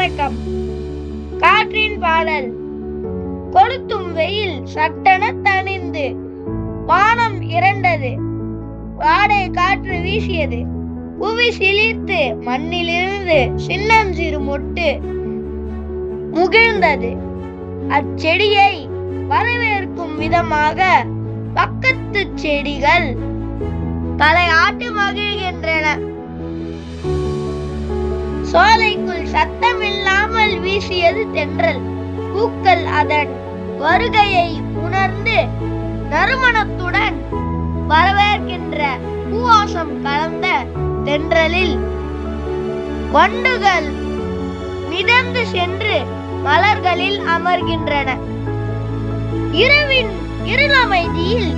வணக்கம். காற்றின் பாடல். கொளுத்தும் வெயில் சட்டென தணிந்து. வானம் இரண்டது. வாடை காற்று வீசியது. புவி சிலிர்த்து மண்ணிலிருந்து சின்னஞ்சிறு மொட்டு முகிழ்ந்தது. அச்செடியை வரவேற்கும் விதமாக பக்கத்து செடிகள் தலையாட்டி மகிழ்கின்றன சோலைக்கு சத்தமில்லாமல் வீசியது தென்றல். பூக்கள் அதன் வருகையை உணர்ந்து நறுமணத்துடன் வரவேற்கின்ற பூவாசம் கலந்த தென்றலில் வண்டுகள் மிதந்து சென்று மலர்களில் அமர்கின்றன. இரவின் இருளமைதியில்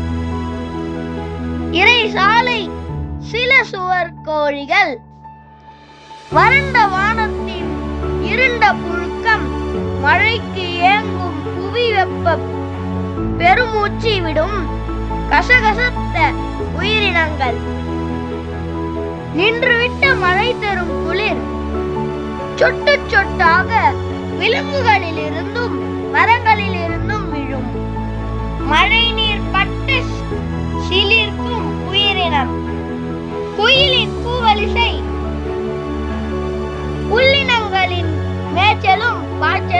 இறை சாலை சில சுவர் கோழிகள் வறண்ட வானத்தின் இருண்ட புழுக்கம் மழைக்கு ஏங்கும் புவி வெப்ப பெருமூச்சு விடும் கசகசத்த உயிரினங்கள். நின்றுவிட்ட மழை தரும் குளிர் சொட்டு சொட்டாக விலங்குகளிலிருந்தும் மரங்களிலிருந்தும் விழும். மழை நீர் பட்டு சிலிர்க்கும் உயிரினம். குயிலின்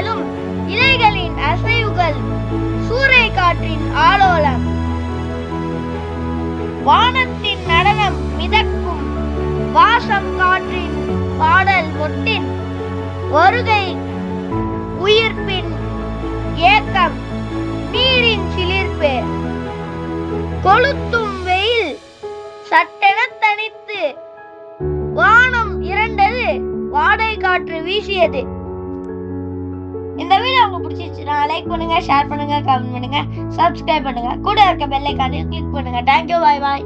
மேலும் இலைகளின் அசைவுகள் சூறை காற்றின் ஆலோலம் வானத்தின் நடனம் மிதக்கும் வாசம் காற்றின் பாடல் ஒட்டின் வருகை உயிர்ப்பின் ஏக்கம் நீரின் சிலிர்ப்பு கொளுத்தும் வெயில் சட்டென தனித்து வானம் இரண்டது வாடை காற்று வீசியது. இந்த வீடியோ உங்களுக்கு பிடிச்சிருச்சுன்னா லைக் பண்ணுங்க ஷேர் பண்ணுங்க கமெண்ட் பண்ணுங்க சப்ஸ்கிரைப் பண்ணுங்க. கூட இருக்க பெல் ஐக்கானையும் கிளிக் பண்ணுங்க. தேங்க்யூ பாய் பாய்